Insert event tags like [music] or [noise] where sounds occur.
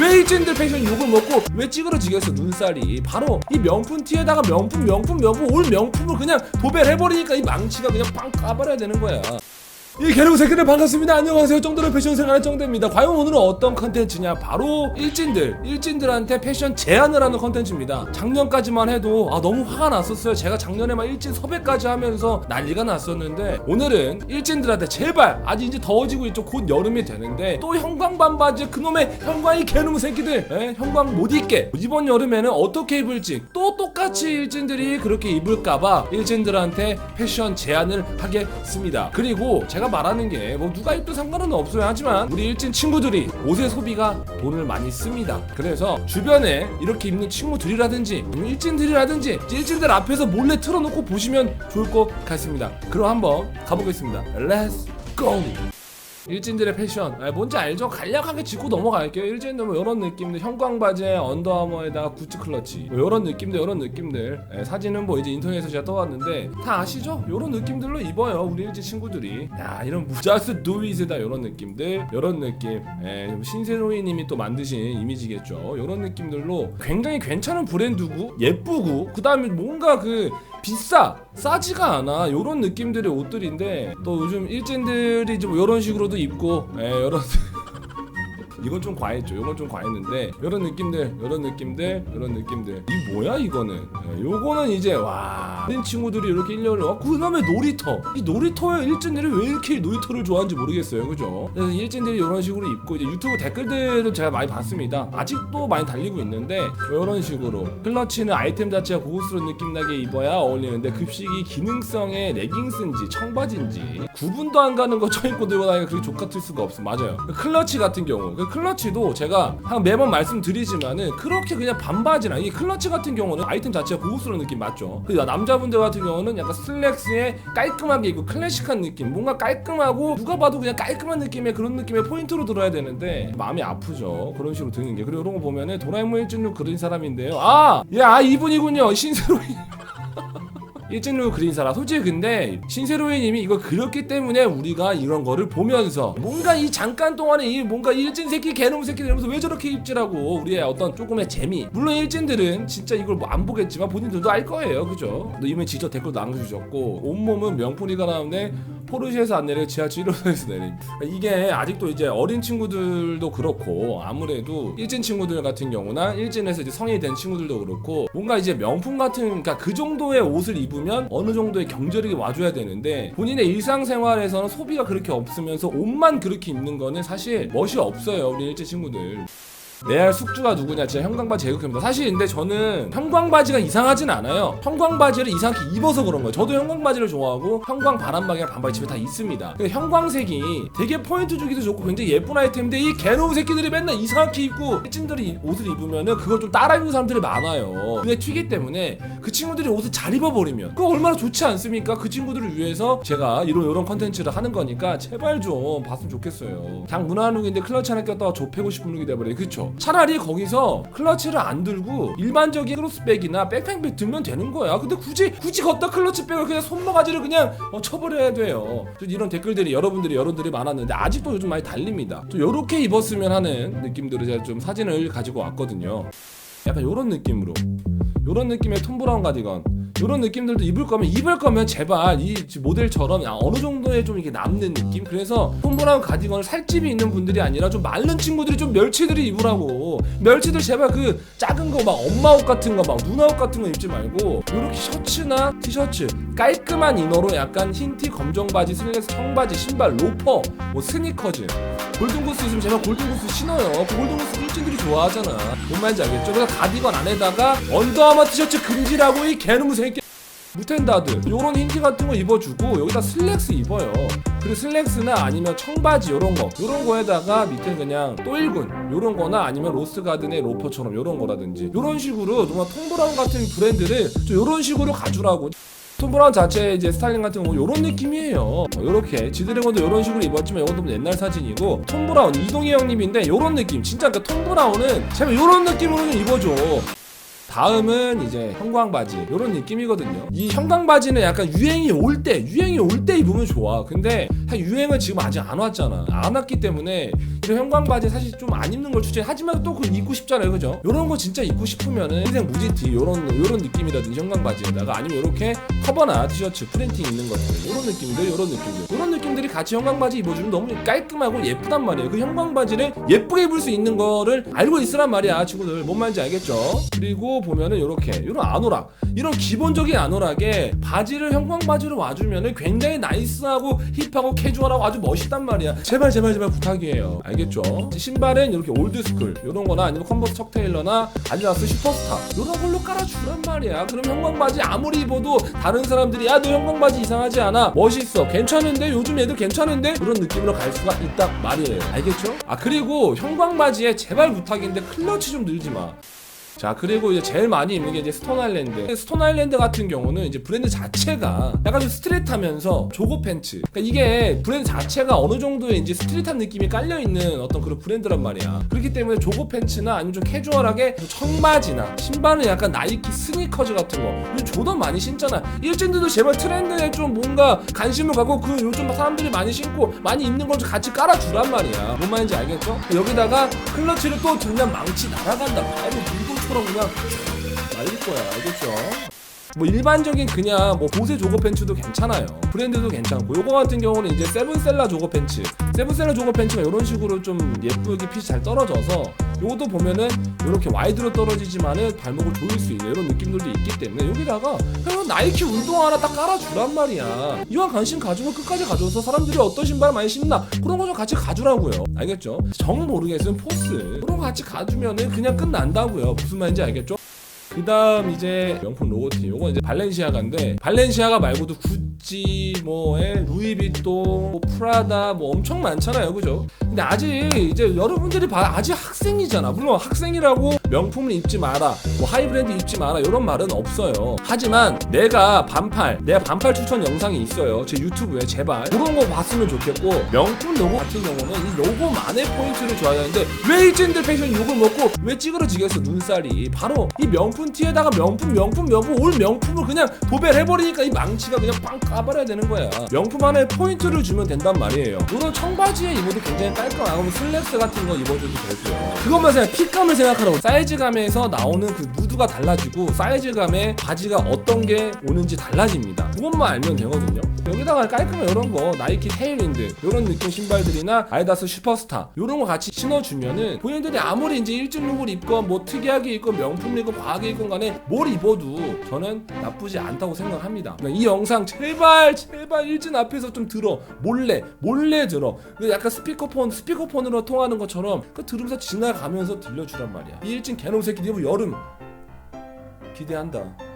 왜 일진들 패션 욕을 먹고 왜 찌그러지겠어 눈살이 바로 이 명품 티에다가 명품 명품 명품 올 명품을 그냥 도배를 해버리니까 이 망치가 그냥 빵 까버려야 되는 거야 이 개놈 새끼들 반갑습니다. 안녕하세요. 정도는 패션 생활의 정대입니다. 과연 오늘은 어떤 컨텐츠냐? 바로 일진들, 일진들한테 패션 제안을 하는 컨텐츠입니다. 작년까지만 해도 아 너무 화가 났었어요. 제가 작년에만 일진 섭외까지 하면서 난리가 났었는데 오늘은 일진들한테 제발 아직 이제 더워지고 있죠. 곧 여름이 되는데 또 형광 반바지 그놈의 형광이 개놈 새끼들 에? 형광 못 입게 이번 여름에는 어떻게 입을지 또 똑같이 일진들이 그렇게 입을까봐 일진들한테 패션 제안을 하겠습니다. 그리고 제가 말하는 게 뭐 누가 입도 상관은 없어요. 하지만 우리 일진 친구들이 옷의 소비가 돈을 많이 씁니다. 그래서 주변에 이렇게 입는 친구들이라든지 일진들이라든지 일진들 앞에서 몰래 틀어놓고 보시면 좋을 것 같습니다. 그럼 한번 가보겠습니다. Let's go! 일진들의 패션. 아, 뭔지 알죠? 간략하게 짚고 넘어갈게요. 일진들 뭐 이런 느낌들 형광 바지에 언더아머에다가 구찌 클러치. 뭐 이런 느낌들 이런 느낌들. 예, 사진은 뭐 이제 인터넷에서 제가 떠왔는데 다 아시죠? 이런 느낌들로 입어요 우리 일진 친구들이. 야 이런 무자스 두윗이다 이런 느낌들. 이런 느낌. 예, 신세로이님이 또 만드신 이미지겠죠. 이런 느낌들로 굉장히 괜찮은 브랜드고 예쁘고 그 다음에 뭔가 그 비싸 싸지가 않아. 요런 느낌들의 옷들인데 또 요즘 일진들이 좀 요런 식으로도 입고 예 요런 [laughs] 이건 좀 과했죠. 이건 좀 과했는데 이런 느낌들, 이런 느낌들, 이런 느낌들. 이 뭐야 이거는? 예, 요거는 이제 와. 어린 친구들이 이렇게 1년을 와. 그다음에 놀이터. 이 놀이터에 일진들이 왜 이렇게 놀이터를 좋아하는지 모르겠어요. 그죠? 그래서 일진들이 이런 식으로 입고 이제 유튜브 댓글들을 제가 많이 봤습니다. 아직도 많이 달리고 있는데 이런 식으로 클러치는 아이템 자체가 고급스러운 느낌 나게 입어야 어울리는데 급식이 기능성의 레깅스인지 청바지인지 구분도 안 가는 거 [laughs] 쳐 입고 들고 다니까 그렇게 족 같을 수가 없어. 맞아요. 클러치 같은 경우 그 클러치도 제가 한 매번 말씀드리지만은 그렇게 그냥 반바지나 이 클러치 같은 경우는 아이템 자체가 고급스러운 느낌 맞죠? 근데 남자분들 같은 경우는 약간 슬랙스에 깔끔하게 입고 클래식한 느낌 뭔가 깔끔하고 누가 봐도 그냥 깔끔한 느낌의 그런 느낌의 포인트로 들어야 되는데 마음이 아프죠. 그런 식으로 드는 게. 그리고 이런 거 보면은 도라에몽 일진룩 그린 사람인데요. 아! 야 이분이군요. 신세로이 일진로 그린 사람. 솔직히 근데 신세로이님이 이걸 그렸기 때문에 우리가 이런 거를 보면서 뭔가 이 잠깐 동안에 이 뭔가 일진 새끼 개놈 새끼 이러면서 왜 저렇게 입지라고 우리의 어떤 조금의 재미. 물론 일진들은 진짜 이걸 뭐 안 보겠지만 본인들도 알 거예요. 그죠? 이면 직접 댓글 남겨주셨고 온몸은 명품이가 나오는데 포르쉐에서 안 내려 지하철 1호선에서 내림 이게 아직도 이제 어린 친구들도 그렇고 아무래도 일진 친구들 같은 경우나 일진에서 이제 성인이 된 친구들도 그렇고 뭔가 이제 명품 같은 그러니까 그 정도의 옷을 입으면 어느 정도의 경제력이 와줘야 되는데 본인의 일상생활에서는 소비가 그렇게 없으면서 옷만 그렇게 입는 거는 사실 멋이 없어요 우리 일진 친구들 레알 숙주가 누구냐? 진짜 형광바지 제국입니다. 사실 근데 저는 형광바지가 이상하진 않아요. 형광바지를 이상하게 입어서 그런 거예요. 저도 형광바지를 좋아하고 형광 바람막이랑 반바지 집에 다 있습니다. 근데 형광색이 되게 포인트 주기도 좋고 굉장히 예쁜 아이템인데 이 개놈 새끼들이 맨날 이상하게 입고 일진들이 옷을 입으면은 그걸 좀 따라 입는 사람들이 많아요. 근데 튀기 때문에 그 친구들이 옷을 잘 입어버리면 그거 얼마나 좋지 않습니까? 그 친구들을 위해서 제가 이런 이런 컨텐츠를 하는 거니까 제발 좀 봤으면 좋겠어요. 그냥 무난한 룩인데 클러치 하나 꼈다가 좁히고 싶은 룩이 돼버려요. 그쵸 차라리 거기서 클러치를 안 들고 일반적인 크로스백이나 백팩백 들면 되는 거야. 근데 굳이 굳이 걷다 클러치백을 그냥 손모가지를 그냥 어, 쳐버려야 돼요. 좀 이런 댓글들이 여러분들이 여러분들이 많았는데 아직도 요즘 많이 달립니다. 좀 이렇게 입었으면 하는 느낌들을 제가 좀 사진을 가지고 왔거든요. 약간 이런 느낌으로 이런 느낌의 톰 브라운 가디건. 이런 느낌들도 입을 거면 입을 거면 제발 이 모델처럼 아, 어느 정도의 좀 이게 남는 느낌? 그래서 톰 브라운 가디건을 살집이 있는 분들이 아니라 좀 마른 친구들이 좀 멸치들이 입으라고. 멸치들 제발 그 작은 거 막 엄마 옷 같은 거 막 누나 옷 같은 거 입지 말고 이렇게 셔츠나 티셔츠 깔끔한 이너로 약간 흰티 검정 바지 슬랙스 청바지 신발 로퍼 뭐 스니커즈. 골든고스 있으면 제발 골든고스 신어요. 그 골든고스 일진들이 좋아하잖아. 뭔 말인지 알겠죠? 그래서 가디건 안에다가 언더아머 티셔츠 금지라고 이 개놈 새끼. 무텐다드 요런 흰티 같은 거 입어주고 여기다 슬랙스 입어요. 그리고 슬랙스나 아니면 청바지 요런 거 요런 거에다가 밑에 그냥 또일군 요런 거나 아니면 로스가든의 로퍼처럼 요런 거라든지 요런 식으로 정말 통브라운 같은 브랜드를 좀 요런 식으로 가주라고. 톰 브라운 자체 이제 스타일링 같은 거 요런 느낌이에요. 어, 요렇게 지드래곤도 요런 식으로 입었지만 이것도 옛날 사진이고 톰 브라운 이동희 형님인데 요런 느낌. 진짜 그톰 브라운은 제발 요런 느낌으로 좀 입어줘 다음은 이제 형광 바지 이런 느낌이거든요. 이 형광 바지는 약간 유행이 올 때, 유행이 올 때 입으면 좋아. 근데 유행은 지금 아직 안 왔잖아. 안 왔기 때문에 이런 형광 바지 사실 좀 안 입는 걸 추천해. 하지만 또 그걸 입고 싶잖아요, 그죠? 이런 거 진짜 입고 싶으면은 인생 무지티 이런 이런 느낌이라든지 형광 바지에다가 아니면 이렇게 커버나 티셔츠 프린팅 있는 것들 이런 느낌들, 이런 느낌들, 이런 느낌 들이 같이 형광 바지 입어주면 너무 깔끔하고 예쁘단 말이에요. 그 형광 바지를 예쁘게 입을 수 있는 거를 알고 있으란 말이야, 친구들. 뭔 말인지 알겠죠? 그리고 보면은 이렇게 이런 아노락, 이런 기본적인 아노락에 바지를 형광 바지로 와주면은 굉장히 나이스하고 힙하고 캐주얼하고 아주 멋있단 말이야. 제발 제발 제발 부탁이에요. 알겠죠? 신발은 이렇게 올드스쿨 이런 거나 아니면 컨버스 척 테일러나 아디다스 슈퍼스타 이런 걸로 깔아주란 말이야. 그럼 형광 바지 아무리 입어도 다른 사람들이 야 너 형광 바지 이상하지 않아? 멋있어. 괜찮은데 요즘 애들 괜찮은데 그런 느낌으로 갈 수가 있단 말이에요. 알겠죠? 아 그리고 형광 바지에 제발 부탁인데 클러치 좀 늘지 마. 자 그리고 이제 제일 많이 입는 게 이제 스톤 아일랜드. 스톤 아일랜드 같은 경우는 이제 브랜드 자체가 약간 좀 스트릿하면서 조거 팬츠. 그러니까 이게 브랜드 자체가 어느 정도의 이제 스트릿한 느낌이 깔려 있는 어떤 그런 브랜드란 말이야. 그렇기 때문에 조거 팬츠나 아니면 좀 캐주얼하게 좀 청바지나 신발은 약간 나이키 스니커즈 같은 거. 요즘 조던 많이 신잖아. 일진들도 제발 트렌드에 좀 뭔가 관심을 갖고 그 요즘 사람들이 많이 신고 많이 입는 걸 좀 같이 깔아주란 말이야. 뭔 말인지 알겠죠? 여기다가 클러치를 또 들면 망치 날아간다. 바로 물고 처럼 그냥 날릴 거야 알겠죠? 뭐 일반적인 그냥 뭐 보세 조거 팬츠도 괜찮아요. 브랜드도 괜찮고. 요거 같은 경우는 이제 세븐셀라 조거 팬츠. 세븐셀라 조거 팬츠가 이런 식으로 좀 예쁘게 핏이 잘 떨어져서 요것도 보면은 이렇게 와이드로 떨어지지만은 발목을 조일 수 있는 이런 느낌들도 있기 때문에 여기다가 그냥 나이키 운동 하나 딱 깔아주란 말이야. 이왕 관심 가지고 끝까지 가져서 사람들이 어떤 신발 많이 신나? 그런 거 좀 같이 가주라고요. 알겠죠? 정 모르겠으면 포스. 그런 거 같이 가주면은 그냥 끝난다고요. 무슨 말인지 알겠죠? 그 다음 이제 명품 로고티. 요건 이제 발렌시아가인데 발렌시아가 말고도 구찌 뭐에 루이비통 뭐 프라다 뭐 엄청 많잖아요. 그죠? 근데 아직 이제 여러분들이 봐 아직 학생이잖아. 물론 학생이라고 명품을 입지 마라 뭐 하이브랜드 입지 마라 이런 말은 없어요. 하지만 내가 반팔 내가 반팔 추천 영상이 있어요. 제 유튜브에 제발. 그런 거 봤으면 좋겠고 명품 로고 같은 경우는 이 로고만의 포인트를 줘야 되는데 왜 일진들 패션 욕을 먹고 왜 찌그러지겠어 눈살이. 바로 이 명품 티에다가 명품 명품 명품 올 명품을 그냥 도배해버리니까 이 망치가 그냥 빵 까버려야 되는 거야. 명품 안에 포인트를 주면 된단 말이에요. 물론 청바지에 입어도 굉장히 깔끔하고 뭐 슬랙스 같은 거 입어줘도 되고요. 그것만 생각 핏감을 생각하라고. 사이 즈감에서 나오는 그 무드가 달라지고 사이즈감에 바지가 어떤 게 오는지 달라집니다. 그것만 알면 되거든요. 여기다가 깔끔한 이런 거 나이키 테일윈드 이런 느낌 신발들이나 아이다스 슈퍼스타 이런 거 같이 신어주면은 본인들이 아무리 이제 일진 룩을 입건 뭐 특이하게 입건 명품 입건 과하게 입건 간에 뭘 입어도 저는 나쁘지 않다고 생각합니다. 그러니까 이 영상 제발 제발 일진 앞에서 좀 들어. 몰래 몰래 들어. 그 약간 스피커폰 스피커폰으로 통하는 것처럼 그 들으면서 지나가면서 들려주란 말이야. 이 일진 개놈 새끼 이거 여름 기대한다